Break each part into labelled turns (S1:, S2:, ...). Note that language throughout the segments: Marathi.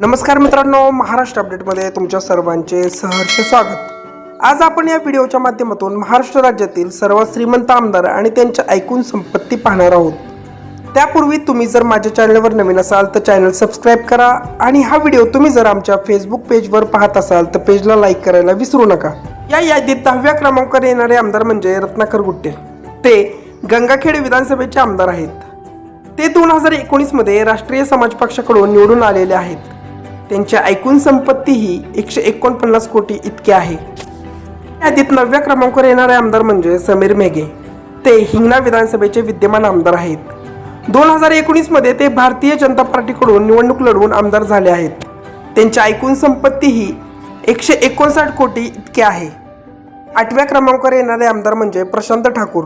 S1: नमस्कार मित्रांनो महाराष्ट्र अपडेटमध्ये तुमच्या सर्वांचे सहर्ष स्वागत. आज आपण या व्हिडिओच्या माध्यमातून महाराष्ट्र राज्यातील सर्व श्रीमंत आमदार आणि त्यांच्या ऐकून संपत्ती पाहणार आहोत. त्यापूर्वी तुम्ही जर माझ्या चॅनलवर नवीन असाल तर चॅनल सबस्क्राईब करा आणि हा व्हिडिओ तुम्ही जर आमच्या फेसबुक पेजवर पाहत असाल तर पेजला लाईक करायला विसरू नका. या यादीत दहाव्या क्रमांकावर येणारे आमदार म्हणजे रत्नाकर गुट्टे. ते गंगाखेड विधानसभेचे आमदार आहेत. ते दोन हजार एकोणीसमध्ये राष्ट्रीय समाज पक्षाकडून निवडून आलेले आहेत. त्यांची ऐकून संपत्ती ही एकशे एकोणपन्नास कोटी इतकी आहे. यादीत नवव्या क्रमांकावर येणारे आमदार म्हणजे समीर मेघे. ते हिंगणा विधानसभेचे विद्यमान आमदार आहेत. दोन हजार एकोणीसमध्ये ते भारतीय जनता पार्टीकडून निवडणूक लढवून आमदार झाले आहेत. त्यांची ऐकून संपत्ती ही एकशे एकोणसाठ कोटी इतकी आहे. आठव्या क्रमांकावर येणारे आमदार म्हणजे प्रशांत ठाकूर.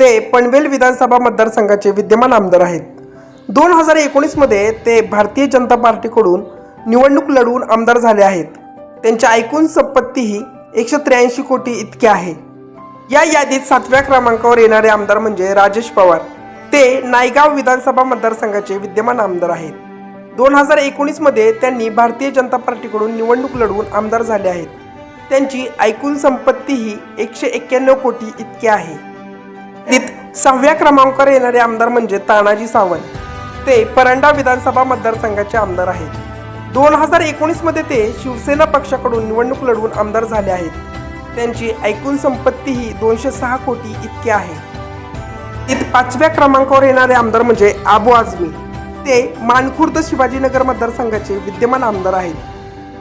S1: ते पनवेल विधानसभा मतदारसंघाचे विद्यमान आमदार आहेत. दोन हजार एकोणीसमध्ये ते भारतीय जनता पार्टीकडून निवडणूक लढवून आमदार झाले आहेत. त्यांची ऐकून संपत्तीही एकशे त्र्याऐंशी कोटी इतकी आहे. या यादीत सातव्या क्रमांकावर येणारे आमदार म्हणजे राजेश पवार. ते नायगाव विधानसभा मतदारसंघाचे विद्यमान आमदार आहेत. दोन हजार एकोणीसमध्ये त्यांनी भारतीय जनता पार्टीकडून निवडणूक लढवून आमदार झाले आहेत. त्यांची ऐकून संपत्ती ही एकशे एक्क्याण्णव कोटी इतकी आहे. सहाव्या क्रमांकावर येणारे आमदार म्हणजे तानाजी सावंत. ते परंडा विधानसभा मतदारसंघाचे आमदार आहेत. दोन हजार एकोणीसमध्ये ते शिवसेना पक्षाकडून निवडणूक लढवून आमदार झाले आहेत. त्यांची ऐकून संपत्ती ही दोनशे सहा कोटी इतकी आहे. इत पाचव्या क्रमांकावर येणारे आमदार म्हणजे आबू आझमी. ते मानखुर्द शिवाजीनगर मतदारसंघाचे विद्यमान आमदार आहेत.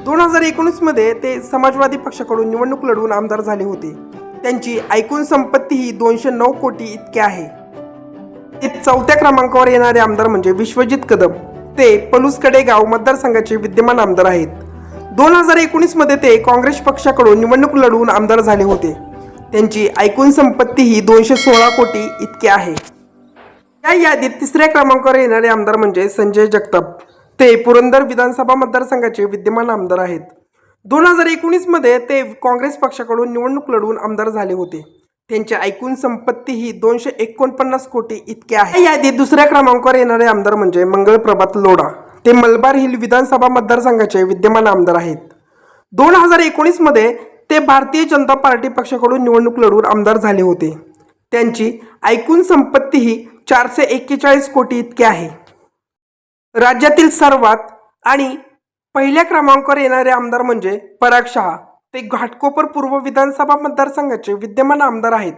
S1: दोन हजार एकोणीसमध्ये ते समाजवादी पक्षाकडून निवडणूक लढवून आमदार झाले होते. त्यांची ऐकून संपत्ती ही दोनशे नऊ कोटी इतकी आहे. इत चौथ्या क्रमांकावर येणारे आमदार म्हणजे विश्वजित कदम. ते पलूसकडे गाव मतदारसंघाचे विद्यमान आमदार आहेत. दोन हजार एकोणीसमध्ये ते काँग्रेस पक्षाकडून निवडणूक लढवून आमदार झाले होते. त्यांची ऐकून संपत्ती ही दोनशे सोळा कोटी इतकी आहे. या यादीत तिसऱ्या क्रमांकावर येणारे आमदार म्हणजे संजय जगताप. ते पुरंदर विधानसभा मतदारसंघाचे विद्यमान आमदार आहेत. दोन हजार एकोणीसमध्ये ते काँग्रेस पक्षाकडून निवडणूक लढवून आमदार झाले होते. त्यांची ऐकून संपत्ती ही दोनशे एकोणपन्नास कोटी इतकी आहे. यादी दुसऱ्या क्रमांकावर येणारे आमदार म्हणजे मंगळ प्रभात लोढा. ते मलबार हिल विधानसभा मतदारसंघाचे विद्यमान आमदार आहेत. दोन हजार एकोणीसमध्ये ते भारतीय जनता पार्टी पक्षाकडून निवडणूक लढवून आमदार झाले होते. त्यांची ऐकून संपत्ती ही चारशे एक्केचाळीस कोटी इतकी आहे. राज्यातील सर्वात आणि पहिल्या क्रमांकावर येणारे आमदार म्हणजे पराग शहा. ते घाटकोपर पूर्व विधानसभा मतदारसंघाचे विद्यमान आमदार आहेत.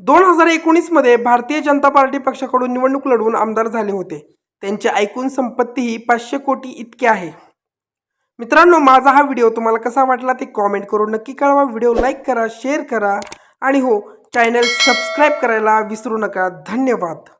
S1: दोन हजार एकोणीसमध्ये भारतीय जनता पार्टी पक्षाकडून निवडणूक लढवून आमदार झाले होते. त्यांची ऐकून संपत्ती ही पाचशे कोटी इतकी आहे. मित्रांनो माझा हा व्हिडिओ तुम्हाला कसा वाटला ते कॉमेंट करून नक्की कळवा. व्हिडिओ लाईक करा शेअर करा आणि हो चॅनल सबस्क्राईब करायला विसरू नका. धन्यवाद.